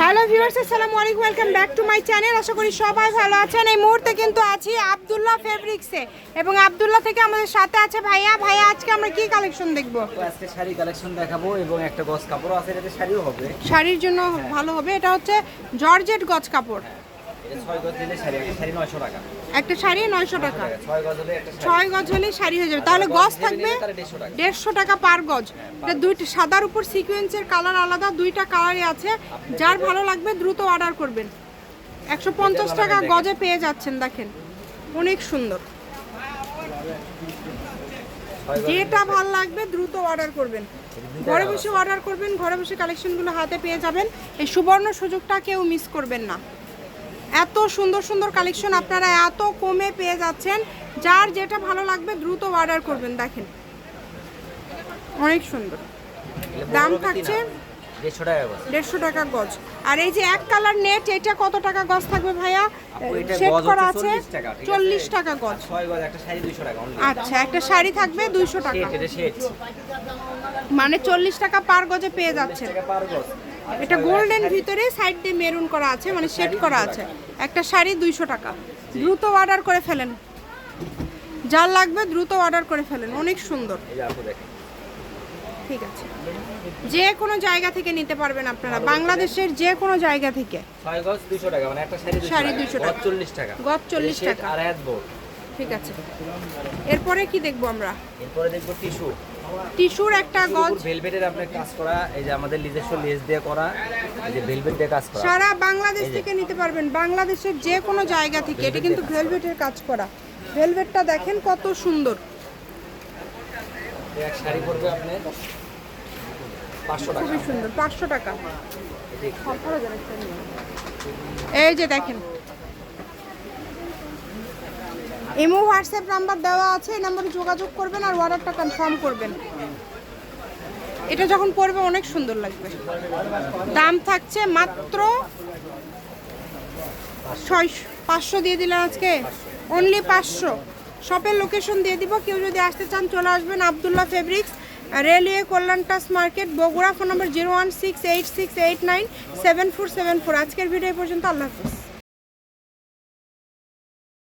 Hello viewers আসসালামু আলাইকুম welcome back to my channel আশা করি সবাই ভালো আছেন। এই মুহূর্তে কিন্তু আছি আব্দুল্লাহ ফেব্রিক্সে এবং আব্দুল্লাহ থেকে আমাদের সাথে আছে ভাইয়া। ভাইয়া আজকে আমরা কি কালেকশন দেখব? আজকে শাড়ি কালেকশন দেখাবো এবং একটা গজ কাপড় আছে এটাতে শাড়িও হবে। শাড়ির জন্য ভালো হবে। এটা হচ্ছে জর্জেট গজ কাপড়। একটা শাড়ি নয়শো টাকা। ছয় গজ হলে শাড়ি। হয়ে যাবে। তাহলে গজ থাকবে নেবে তাহলে 150 টাকা। দেড়শো টাকা পার গজ। এটা দুইটা সাদার উপর সিকোয়েন্সের কালার আলাদা দুইটা কালারই আছে। যার ভালো লাগবে দ্রুত অর্ডার করবেন। একশো পঞ্চাশ টাকা গজে পেয়ে যাচ্ছেন দেখেন। অনেক সুন্দর। যেটা ভালো লাগবে দ্রুত অর্ডার করবেন। ঘরে বসে অর্ডার করবেন ঘরে বসে কালেকশনগুলো হাতে পেয়ে যাবেন। এই সুবর্ণ সুযোগটা কেউ মিস করবেন না। এত সুন্দর সুন্দর কালেকশন আপনারা এত কমে পেয়ে যাচ্ছেন যার যেটা ভালো লাগবে দ্রুত অর্ডার করবেন, দেখেন অনেক সুন্দর দাম থাকছে। দেড়শো টাকা গজ। দেড়শো টাকা গজ। আর এই যে এক কালার নেট এটা কত টাকা গজ থাকবে ভাইয়া? সেট করা আছে 40 টাকা? চল্লিশ গজ। আচ্ছা একটা শাড়ি থাকবে দুইশো টাকা। মানে চল্লিশ টাকা পার গজে পেয়ে গজ। এটা গোল্ডেন ভিতরে সাইড দিয়ে মেরুন করা আছে মানে সেট করা আছে। একটা শাড়ি দুইশো টাকা। দ্রুত অর্ডার করে ফেলেন। যার লাগবে দ্রুত অর্ডার করে ফেলেন অনেক সুন্দর। এই দেখেন। ঠিক আছে। যে কোনো জায়গা থেকে নিতে পারবেন আপনারা। বাংলাদেশের যে কোনো জায়গা থেকে। মানে শাড়ি 200 দুইশো টাকা। চল্লিশ টাকা। গজ 40 টাকা। ঠিক আছে। এরপরে কি দেখব আমরা? এরপরে দেখব টিস্যু। টিস্যুর একটা গজ ভেলভেটের আপনার কাজ করা এই যে আমাদের নিজস্ব লেস দিয়ে করা এই যে ভেলভেট দিয়ে কাজ করা। সারা বাংলাদেশ থেকে নিতে পারবেন। বাংলাদেশের যে কোনো জায়গা থেকে এটা কিন্তু ভেলভেটের কাজ করা। ভেলভেটটা দেখেন কত সুন্দর। এক শাড়ি পড়বে আপনার পাঁচশো টাকা। খুবই সুন্দর পাঁচশো টাকা। এই যে দেখেন। ইমো হোয়াটসঅ্যাপ নাম্বার দেওয়া আছে এই নাম্বারে যোগাযোগ করবেন আর অর্ডারটা কনফার্ম করবেন। এটা যখন পরবে অনেক সুন্দর লাগবে। দাম থাকছে মাত্র ছয় পাঁচশো দিয়ে দিলেন আজকে। অনলি পাঁচশো। শপের লোকেশন দিয়ে দিব। কেউ যদি আসতে চান, চলে আসবেন Abdullah fabrics railway কল্যাণটাস market Bogura phone number zero one six eight six eight nine seven four seven four আজকের ভিডিও পর্যন্ত, আল্লাহ হাফিজ।